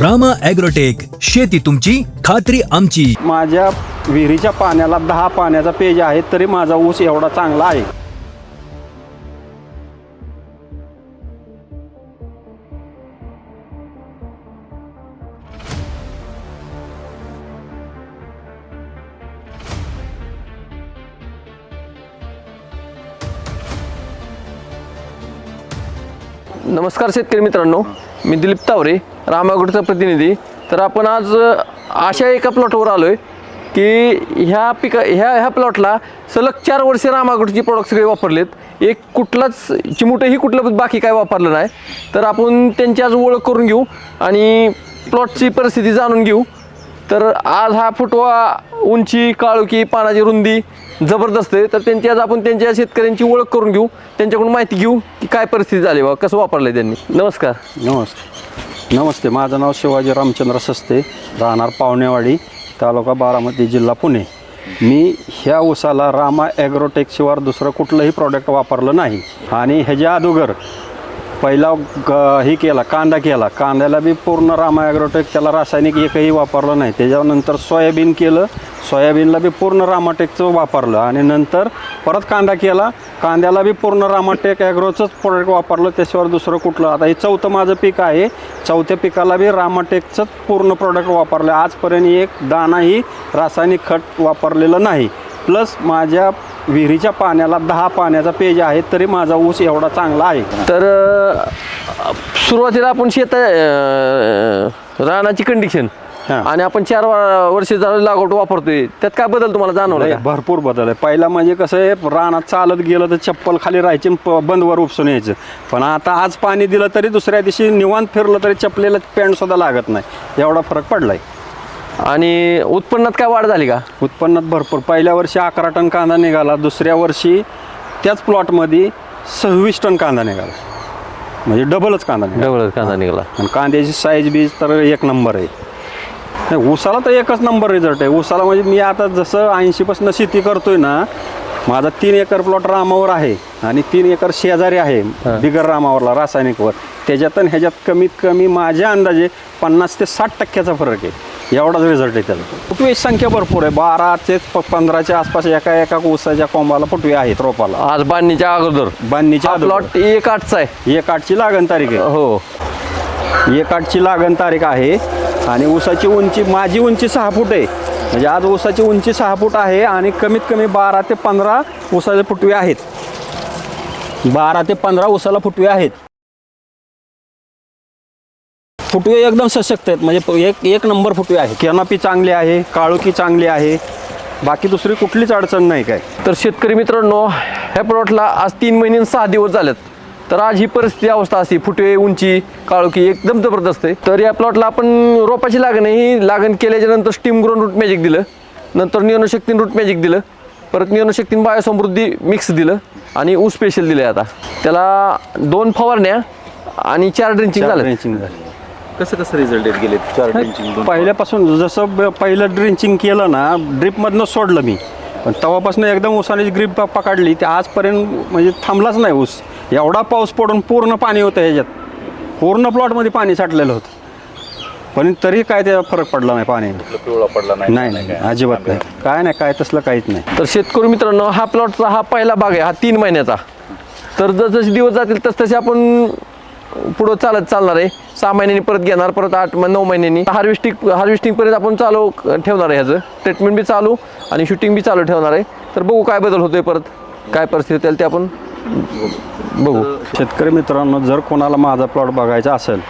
Rama agrotech शेती तुमची खात्री आमची. माझ्या विहिरीच्या पाण्याला दहा पाण्याचा पेज आहे तरी माझा ऊस एवढा चांगला आहे. नमस्कार शेतकरी मित्रांनो मी दिलीप तावरे. रामागडचा प्रतिनिधी. तर आपण आज अशा एका प्लॉटवर आलो आहे की ह्या पिका ह्या ह्या प्लॉटला सलग चार वर्षे रामागडची प्रोडक्ट सगळे वापरलेत. एक कुठलाच चिमुटंही कुठलं बाकी काय वापरलं नाही. तर आपण त्यांची आज ओळख करून घेऊ आणि प्लॉटची परिस्थिती जाणून घेऊ. तर आज हा फुटवा उंची काळुकी पानाची रुंदी जबरदस्त आहे. तर त्यांची आज आपण त्यांच्या शेतकऱ्यांची ओळख करून घेऊ. त्यांच्याकडून माहिती घेऊ की काय परिस्थिती झाली बा कसं वापरलं त्यांनी. नमस्कार. नमस्कार नमस्ते माझं नाव शिवाजी रामचंद्र सस्ते राहणार पावणेवाडी तालुका बारामती जिल्हा पुणे. मी ह्या ऊसाला रामा ॲग्रोटेकशिवाय दुसरं कुठलंही प्रॉडक्ट वापरलं नाही. आणि ह्याच्या अगोदर पहिला ग ही केला कांदा केला. कांद्याला बी पूर्ण रामा ॲग्रोटेक त्याला रासायनिक एकही वापरलं नाही. त्याच्यानंतर सोयाबीन केलं. सोयाबीनला बी पूर्ण रामाटेकचं वापरलं. आणि नंतर परत कांदा केला. कांद्याला बी पूर्ण रामाटेक ॲग्रोचंच प्रोडक्ट वापरलं त्याच्यावर दुसरं कुठलं? आता हे चौथं माझं पीक आहे. चौथ्या पिकाला बी रामाटेकचंच पूर्ण प्रोडक्ट वापरलं. आजपर्यंत एक दाणाही रासायनिक खत वापरलेलं नाही. प्लस माझ्या विहिरीच्या पाण्याला दहा पाण्याचा पेज आहे तरी माझा ऊस एवढा चांगला आहे. तर सुरुवातीला आपण शेत रानाची कंडिशन हां. आणि आपण चार वा- वर्ष झालं लागवड वापरतोय. त्यात काय बदल तुम्हाला जाणवला का? भरपूर बदल आहे. पहिला म्हणजे कसं आहे रानात चालत गेलं तर चप्पल खाली राहायची आणि प- बंदवर उपसून यायचं. पण आता आज पाणी दिलं तरी दुसऱ्या दिवशी निवांत फिरलं तरी चपलेला पॅन्ट सुद्धा लागत नाही. एवढा फरक पडलाय. आणि उत्पन्नात काय वाढ झाली का? उत्पन्नात भरपूर. पहिल्या वर्षी अकरा टन कांदा निघाला. दुसऱ्या वर्षी त्याच प्लॉटमध्ये सव्वीस टन कांदा निघाला. म्हणजे डबलच कांदा निघाला. डबल कांदा निघाला. आणि कांद्याची साईज बीज तर एक नंबर आहे. नाही ऊसाला तर एकच नंबर रिझल्ट आहे. ऊसाला म्हणजे मी आता जसं ऐंशीपासून शेती करतोय ना माझा तीन एकर प्लॉट रामावर आहे आणि तीन एकर शेजारी आहे बिगर रामावरला रासायनिकवर. त्याच्यातून ह्याच्यात कमीत कमी माझ्या अंदाजे पन्नास ते साठ टक्क्याचा फरक आहे. एवढाच रिझल्ट आहे त्याला फुटवी संख्या भरपूर आहे. बारा ते प- पंधराच्या आसपास एका एका ऊसाच्या कोंबाला फुटवी आहेत रोपाला. आज बांधणीच्या अगोदर. बांधणीच्या. प्लॉट एक आठचा आहे. एक आठची लागण तारीख आहे. हो. एक आठची लागण तारीख आहे. आणि ऊसाची उंची माझी उंची सहा फूट आहे. म्हणजे आज ऊसाची उंची सहा फूट आहे आणि कमीत कमी बारा ते पंधरा ऊसाचे फुटवे आहेत. बारा ते पंधरा ऊसाला फुटवे आहेत. फुटवे एकदम सशक्त आहेत. म्हणजे एक एक नंबर फुटवे आहे केनापी चांगली आहे काळुकी चांगली आहे. बाकी दुसरी कुठलीच अडचण नाही काय. तर शेतकरी मित्रांनो ह्या प्लॉटला आज तीन महिने सहा दिवस झालेत. तर आज ही परिस्थिती अवस्था अशी फुटवे उंची काळोखी एकदम जबरदस्त आहे. तर या प्लॉटला आपण रोपाची लागण आहे. ही लागण केल्याच्यानंतर स्टीम ग्रोन रूट मॅजिक दिलं. नंतर नियोनशक्तीन रूट मॅजिक दिलं. परत नियोनशक्तीन बायोसमृद्धी मिक्स दिलं. आणि ऊस स्पेशल दिलं आता. त्याला दोन फवारण्या आणि चार ड्रिंचिंग झालं. ड्रिंचिंग झाली. कसं कसं रिझल्ट येत गेले चार ड्रिंचिंग पहिल्यापासून जसं ब- पहिलं ड्रिंचिंग केलं ना ड्रिपमधनं सोडलं मी. पण तेव्हापासून एकदम ऊसाने ग्रीप पकडली ते आजपर्यंत म्हणजे थांबलाच नाही ऊस. एवढा पाऊस पडून पूर्ण पाणी होतं ह्याच्यात. पूर्ण प्लॉटमध्ये पाणी साठलेलं होतं. पण तरी काय त्याचा फरक पडला नाही पाणी. पिवळा पडला नाही? नाही नाही अजिबात नाही. काय नाही काय तसलं काहीच नाही. तर शेतकरी मित्रांनो हा प्लॉटचा हा पहिला भाग आहे हा तीन महिन्याचा. तर जसजसे दिवस जातील तस तसे आपण पुढं चालत चालणार आहे. सहा महिन्यांनी परत घेणार परत आठ म- नऊ महिन्यांनी. हार्वेस्टिंग हार्वेस्टिंग पर्यंत आपण चालू ठेवणार आहे ह्याचं. ट्रीटमेंट बी चालू आणि शूटिंग बी चालू ठेवणार आहे. तर बघू काय बदल होतोय परत काय परिस्थिती येईल ते आपण बघू. शेतकरी मित्रांनो जर कोणाला माझा प्लॉट बघायचा असेल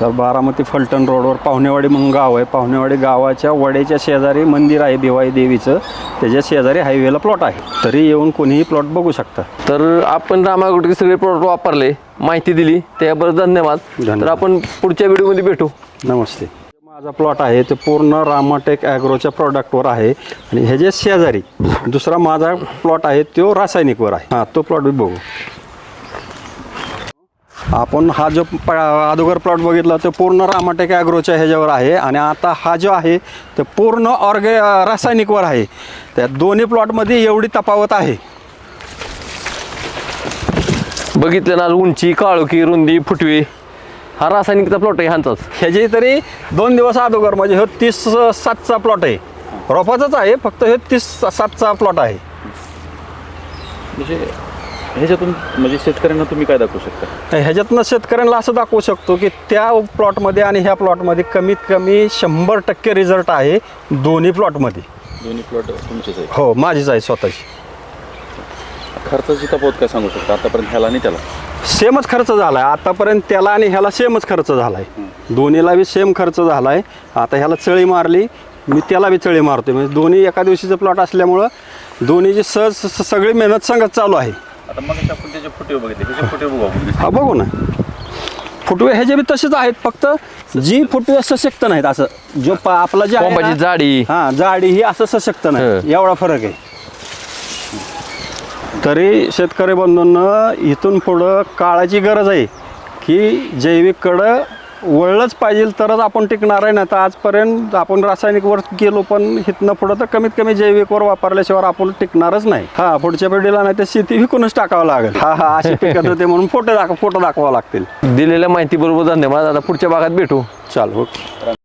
तर बारामती फलटण रोडवर पाहुणेवाडी म्हणून गाव आहे. पाहुणेवाडी गावाच्या वड्याच्या शेजारी मंदिर आहे भिवाई देवीचं. त्याच्या शेजारी हायवेला प्लॉट आहे. तरी येऊन कोणीही प्लॉट बघू शकता. तर आपण रामागुटके सगळे प्रोडक्ट वापरले माहिती दिली. त्याबद्दल धन्यवाद. धन्यवाद. तर आपण पुढच्या व्हिडिओमध्ये भेटू. नमस्ते. माझा प्लॉट आहे ते पूर्ण रामाटेक ॲग्रोच्या प्रॉडक्टवर आहे. आणि ह्याचे शेजारी दुसरा माझा प्लॉट आहे तो रासायनिकवर आहे. हां तो प्लॉट बघू. आपण हा जो प अगोदर प्लॉट बघितला तो पूर्ण रामाटेक ॲग्रोच्या ह्याच्यावर आहे. आणि आता हा जो आहे तो पूर्ण ऑर्गे रासायनिकवर आहे. त्या दोन्ही प्लॉटमध्ये एवढी तफावत आहे. बघितलं ना उंची काळोखी रुंदी फुटवी. हा रासायनिकचा प्लॉट आहे ह्यांचाच. ह्याची तरी दोन दिवस अगोदर म्हणजे हे तीस सातचा प्लॉट आहे. रोपाचाच आहे फक्त हे तीस सातचा प्लॉट आहे. म्हणजे ह्याच्यातून म्हणजे शेतकऱ्यांना तुम्ही काय दाखवू शकता? ह्याच्यातनं शेतकऱ्यांना असं दाखवू शकतो की त्या प्लॉटमध्ये आणि ह्या प्लॉटमध्ये कमीत कमी शंभर टक्के रिझल्ट आहे दोन्ही प्लॉटमध्ये दोन्ही प्लॉट तुमचेच आहे हो माझीच आहे स्वतःची. खर्चाची तफावत काय सांगू शकता? आतापर्यंत ह्याला आणि त्याला. सेमच खर्च झाला आहे आतापर्यंत त्याला आणि ह्याला सेमच खर्च झाला आहे दोन्हीला बी सेम खर्च झाला आहे आता ह्याला चळी मारली मी त्याला बी चळी मारते म्हणजे दोन्ही एका दिवशीचं प्लॉट असल्यामुळं दोन्हीची सहज स- सगळी मेहनत संगत चालू आहे. आता मग आपण त्याचे फुटे बघितले. त्याचे फुटे बघू आपण. हा बघू ना. फुटवे ह्याचे बी तसेच आहेत फक्त जी फुटवे सशक्त नाहीत असं. जो पा आपला जे आहे कोंबाची ना, जाडी. हा जाडी ही असं सशक्त नाही. हं. एवढा फरक आहे. तरी शेतकरी बंधूंना इथून पुढं काळाची गरज आहे की जैविककडं वळलंच पाहिजे तरच आपण टिकणार आहे. ना तर आजपर्यंत आपण रासायनिकवर गेलो पण इथनं पुढं तर कमीत कमी जैविकवर वापरल्याशिवाय आपण टिकणारच नाही. हा पुढच्या पिढीला नाही तर शेती विकूनच टाकावं लागेल. हा हा अशी पिकत होते म्हणून फोटो दाखव फोटो दाखवावं लागतील. दिलेल्या माहितीबरोबर धन्यवाद. आता पुढच्या भागात भेटू. चाल ओके.